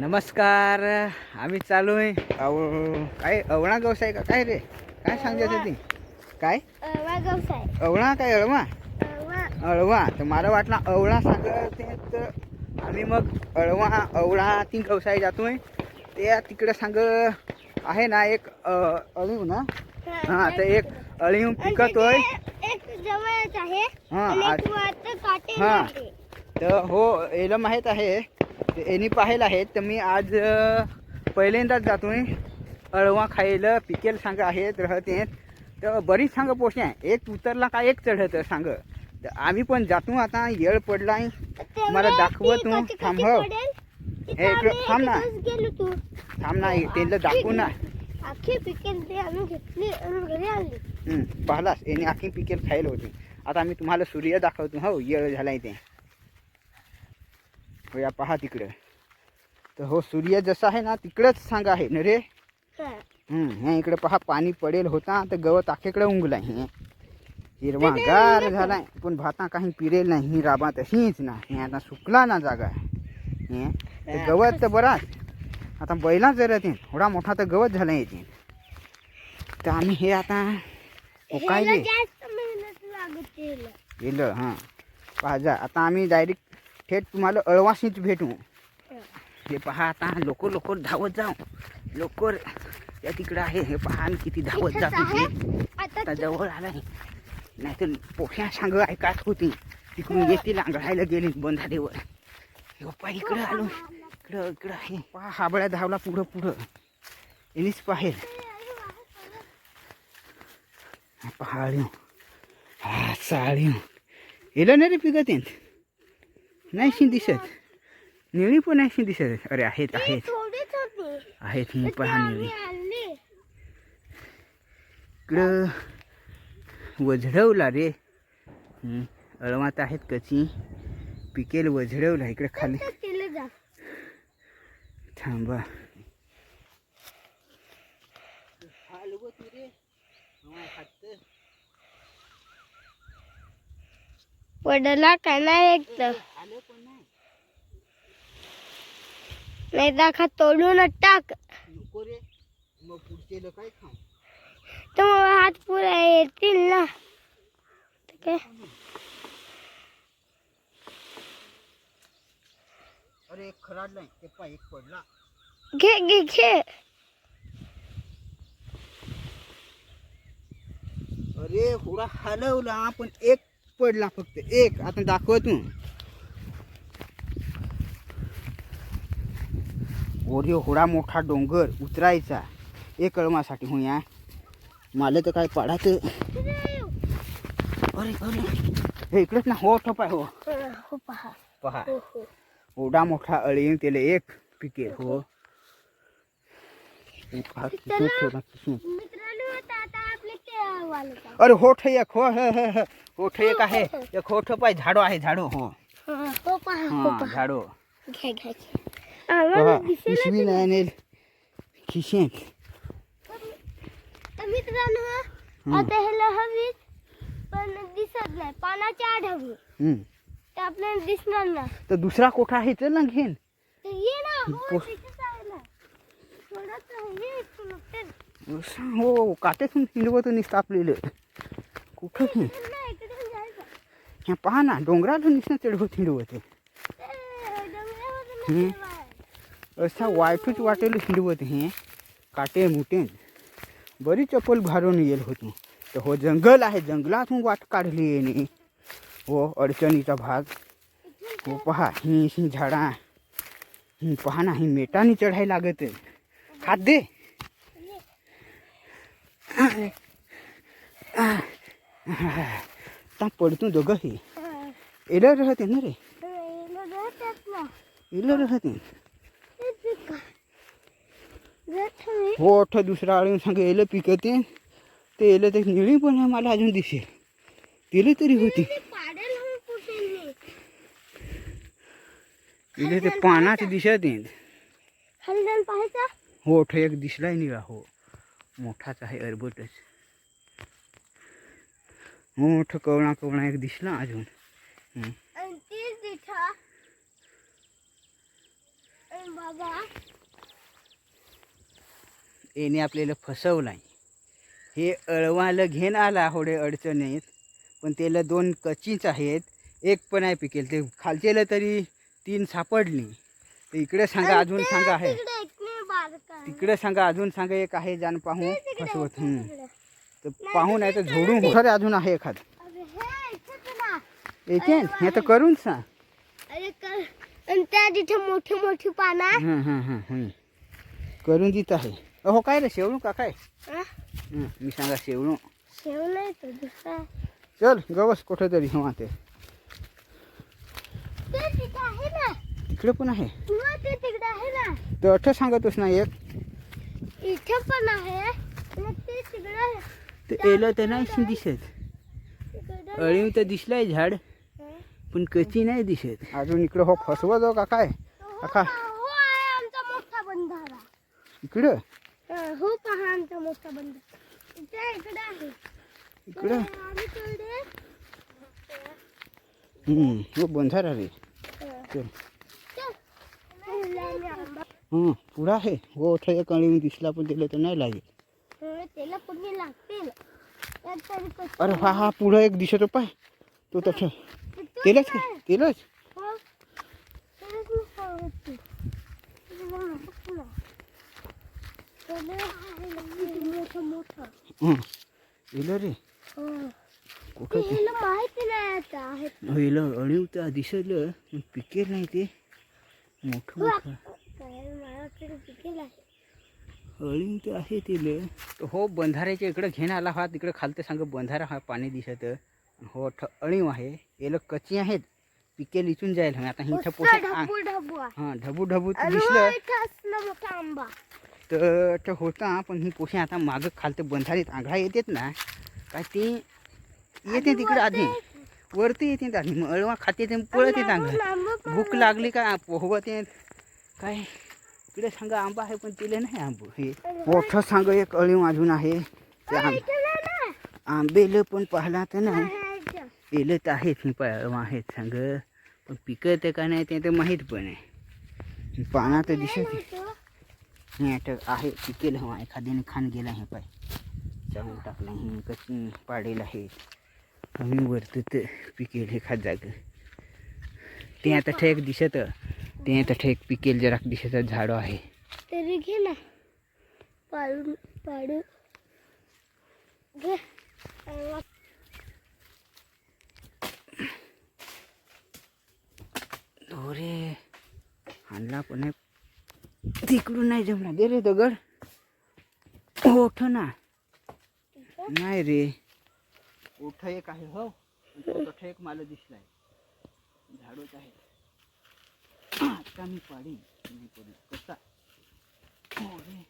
नमस्कार आम्ही चालू आहे अव काय अवळा व्यवसाय का? काय रे? काय सांगायचं ते? काय? अवळा काय अळवा? अळवा. तर मला वाटला अवळा सांगत ते तर आम्ही मग अळवा अवळा ती व्यवसाय जातोय. ते तिकडे सांग आहे ना एक अळीव ना? हां तर एक अळीव पिकतोय हां, हां. तर हो याला माहीत आहे. यांनी पाहिलं आहे तर मी आज पहिल्यांदाच जातोय. अळवा खायला पिकेल सांग आहेत राहते तर बरीच सांग पोषण आहे. एक उतरला का एक चढत सांग. तर आम्ही पण जातो आता येळ पडलाय. तेवढे मला दाखवत ती तू कशी- कशी थांब हो. पडेल? हे थांब ना. थांब ना त्यांना दाखवू ना. पाहिलास. यांनी आखी पिकेल खायला होती. आता आम्ही तुम्हाला सूर्य दाखवतो. हो येळ झालाय ते. हो या पहा तिकडं. तर हो सूर्य जसा आहे ना तिकडंच सांगा आहे ना रे? हां. इकडे पहा पाणी पडेल होता तर गवत आखेकडे उंगलाय हे. हिरवा गार झालाय पण भाता काही पिरेल नाही ही राबा तशीच ना. हे आता सुकला ना जागा. हे तर गवत तर बराच. आता बैला जरत येईल थोडा मोठा तर गवत झाला येते तर आम्ही हे आता काय. गेलं हां. पहा जा आता आम्ही डायरेक्ट थेट तुम्हाला अळवाशीच भेटू. हे. पहा आता लोक लोक धावत जाऊ. लोक या तिकडं आहे. हे पहा किती धावत जातो आता जवळ आलाय नाहीतर पोख्या सांग ऐकात होती. तिकडून येतील आंगळायला गेली बंधारेवर हे पप्पा इकडं आलो. इकडं इकडं आहे. पहा हाबळ्या धावला पुढं पुढं. यांनीच पाहेल. पहाळी हा साळी येलं नाही रे पिकत येत? नाही शी दिसत निळी पण नाही शी दिसत अरे आहेत आहेत. आहेत ती पहा निळी. इकडं वझडवला रे. अळवात आहेत कची. पिकेल वझडवला इकडे खाली. थांबा. पडला का नाही एक तर? नाही दाखा तोडून टाक नको रे मग पुढचे काय खाऊ। तर मग हात पुरा येतील ना। तर काय अरे एक ते पडला घे घे घे। अरे हुडा हलवला पण एक पडला फक्त एक। आता दाखव तू ओढे होडा मोठा डोंगर उतरायचा. एक कळमासाठी हो या मला तर काय पाडायचं. अरे अरे. हे इकडेच ना. हो ठोप आहे हो. हो. पहा हो हो ओढा मोठा अळी त्याला एक पिके हो हे अरे होठ एक हो हो हो, हो. होठ एक आहे. एक होठ पाय. झाडो आहे झाडो हो. हो हो हा झाडो. पिशवी नाही आणेल खिशे तर मित्रांनो आता ह्याला हवी पण दिसत नाही पानाच्या आड हवी हम्म. ते आपल्याला दिसणार ना तर दुसरा कोठा आहे चल ना घेन ये ना हो पोस- तिथेच आहे ना इथून उठेल. हो काटेतून हिंडवत नुसतं आपलेलं कुठं हे इकडे नाही, इकडे जायचं. ह्या पहा ना डोंगराला नुसतं चढवत हम्म. नाही जायचं. असा वायटूच वाटेल हिंडवत हे. काटे मुटेन बरी चप्पल भारून येल होती. तर हो जंगल आहे. जंगलातून वाट काढली येणे हो अडचणीचा भाग. हो पहा ही ही झाडा. ही पहा ना ही मेटाने चढायला लागत हात दे. ता पडतो दोघं हे. हा. एलं राहते ना रे. एलं राहते ते पिका. हवी. हो दुसरा आळून सांग एलं पिकते. ते एलं ते निळी पण मला अजून दिसेल. तिला तरी होती. तिला ते पानाच दिसत हो एक दिसलाय निळा हो. मोठाच आहे अरबटच. मोठ कवळा कवळा एक दिसला अजून. बाबा. याने आपल्याला फसवलाय. हे अळवाला घेऊन आला होडे अडचणीत पण त्याला दोन कच्चीच आहेत. एक पण आहे पिकेल. ते खालचेला तरी तीन सापडली. तर इकडे सांगा अजून सांगा आहे. तिकडे सांगा अजून सांगा एक आहे जाण पाहू फसवत. तर पाहू नाही तर झोडून खरे अजून आहे एखाद. हे येते हे तर करून सांग त्या तिथे मोठी मोठी पानं करून देत आहे. हो काय रे शेवणू का काय? हा? हं, मी सांगा शेवणू. शेव नाही तो दुसरा चल गवस कुठं तरी हो ते ते तिथे आहे ना. तिकडे पण आहे? मग ते तिकडे आहे ना. तर अठं सांगतोस ना एक? इथे पण आहे आणि ते तिकडे तर एलं तर नाही दिसत. तिकडे अळीव तर दिसलाय झाड पण कची नाही दिसत. अजून इकडं हो फसवत हो का काय? हो काका. हो आहे आमचा मोठा बंधारा. इकडं? हा, पहा आमचा मोठा इथे इकडे आहे. इकडं? हं, हो बंधारा रे हा. चल. हं पुढं आहे. हो एक अळीव दिसला पण त्याला तर नाही लागेल. हं, त्याला पुढे लागतील. अरे हा हा पुढं एक दिसतो पाय. तो किती तेलच आहे? काय तेलच हो. तरच मी सांगते. तुला माहीत नाही. त्याला आहे किती मोठं मोठं. हं रे. हो. कुठं ते? माहिती नाही आता आहे. हो अळीव तर दिसलं पण पिकेल नाही ते. मोठं मोठं. अळीव तर आहे तिले हो बंधाऱ्याच्या इकडं घेऊन आला हा तिकडं खालतं सांग बंधारा हा पाणी दिसत. हो ठ अळीव आहे. याला कच्ची आहेत. पिकेल इथून जाईल. आता ढबू आहे. हां ढबू ढबू दिसलं. तर ते होता पण ही पोसे आता मागं खालतं बंधारीत आंघळा येतात ना काय ते येते तिकडे आधी. वरती? येते आधी. मग अळवा खाते ते पळत येत आंघळा भूक लागली का पोहवत. येत काय? इकडे सांगा आंबा आहे पण तिले नाही आंब. हे मोठं सांग एक अळीव अजून आहे. ते. आंबेलं पण पाहिला तर नाही. येलं तर आहेत मी पाळव आहेत सांग. पण पिकत का नाही ते तर माहीत पण आहे. पाना तर दिसत आहे. हे आहे पिकेल हवा एखाद्याने खान गेला हे पाय. चालू टाकला हे कशी पाडेल आहे. आम्ही वरत ते पिकेल हे खात जाग. ते आता ठेक दिसत ते आता ठेक पिकेल जरा दिसत झाडं आहे. तरी घे ना. पाडून पाडू घे. अरे आणला पण. तिकडून नाही जमणार. दे रे दगड. हो, ओठ ना. नाही रे. ओठ एक आहे हो. ओठ एक मला दिसलाय. झाडूच आहे. आता मी पाडी नाही पडलं कसा? हो रे.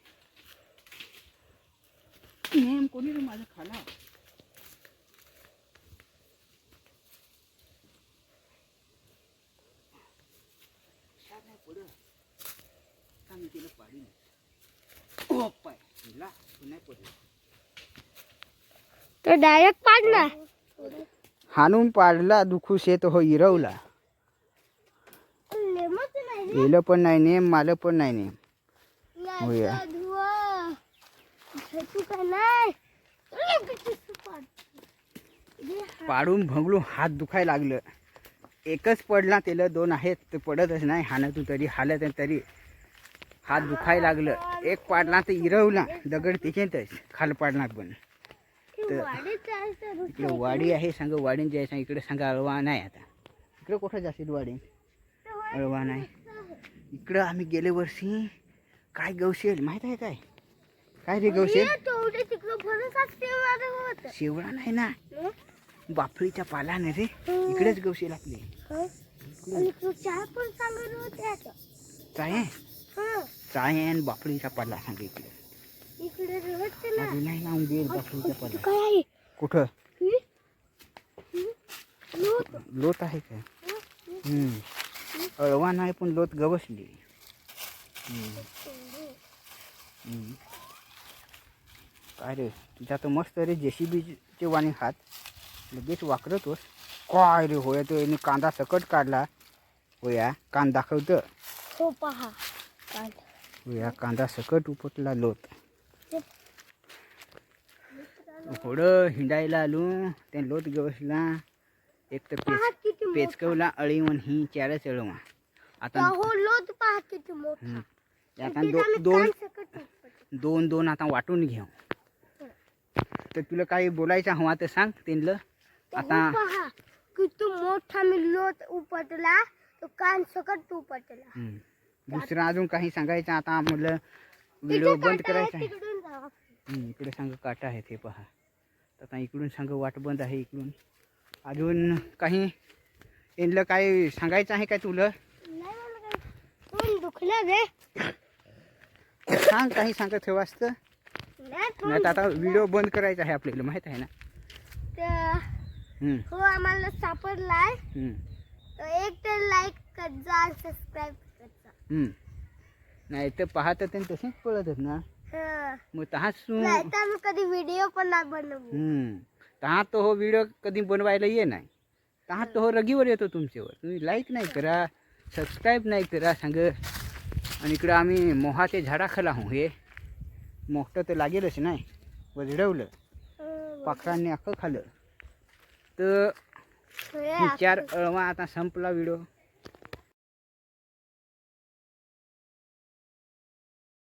नेम कोणी रे माझं खाला काय नाही पडलं आता मी तिला पाडीन ओ पाय हिला नाही पडलं तो डायरेक्ट पाडला. हाणून पाडला दुखू शेत हो इरवला. लेमच येलं पण नाही नेम माल पण नाही नेम. पाडून भंगलून हात दुखायला लागलं. एकच पडला त्याला दोन आहेत ते पडतच नाही हाणं तू तरी हालत तरी. हात दुखायला लागलं. एक पाडला तर इरवला. दगड तिथेच खाल पाडला पण. ती तर- आहे इकडे वाडी आहे. सांग वाडीन जायचं इकडे सांगा अळवा नाही आता. इकडे कुठं जाशील वाडी अळवा नाही. इकडं आम्ही गेले वर्षी. काय गवशेल? माहीत आहे काय? काय रे गवशेल? शेवळा नाही ना? बाफळीच्या पालाने रे. इकडेच गवशेल आपले. काय? हं, चाय आणि बाफळीचा पाला सांग इकडे इकडे रवटते ना अजून नाही लावून बाफळीचा तू पाला काय कुठं. लोट? आहे. हम्म. अळवा नाही पण लोट गवसली. काय रे? तुझ्या तर मस्त रे जेसीबीचे वाणी हात. लगेच वाकरतोस काय रे होया तो? याने कांदा सकट काढला. होया कान दाखवतं. हो पहा. कांदा या कांदा सकट उपटला लोत थोडं हिंडायला आलो ते लोत गवसला एक तर पेच पेचकवला अळीवण ही चारच अळवा आता हो लोट पहा किती मोठा. आता दो, दोन. दोन दोन आता वाटून घेऊ. तर तुला काही बोलायचं हवा तर सांग त्यांना आता किती मोठा मी लोट उपटला तो कान सकट उपटला. दुसरं अजून काही सांगायचं? आता म्हणलं व्हिडिओ बंद करायचा आहे. इकडे सांग काटा आहे ते पहा. आता इकडून सांग वाट बंद आहे इकडून. अजून काही यांना काय सांगायचं आहे काय तुला? सांग काही सांगत ठेवास तर नाही तर आता व्हिडिओ बंद करायचा आहे आपल्याला माहीत आहे ना? हो आम्हाला सापडलाय. एक तर लाईक कर जा सबस्क्राईब. नाही तर पाहत ते तसेच पळत ना. हं. मग तहाच आम्ही कधी व्हिडिओ पण नाही बनवू हम्म. तहा तो हो व्हिडिओ कधी बनवायला ये नाही. तहा तो हो रगीवर येतो तुमच्यावर. तुम्ही लाईक नाही करा सबस्क्राईब नाही करा सांग. आणि इकडं आम्ही मोहाचे झाडाखाला हो हे. मोठं तर लागेलच नाही. वजडवलं हं, पाखरांनी अख्खं खाल्लं तर चार अळवा आता संपला व्हिडिओ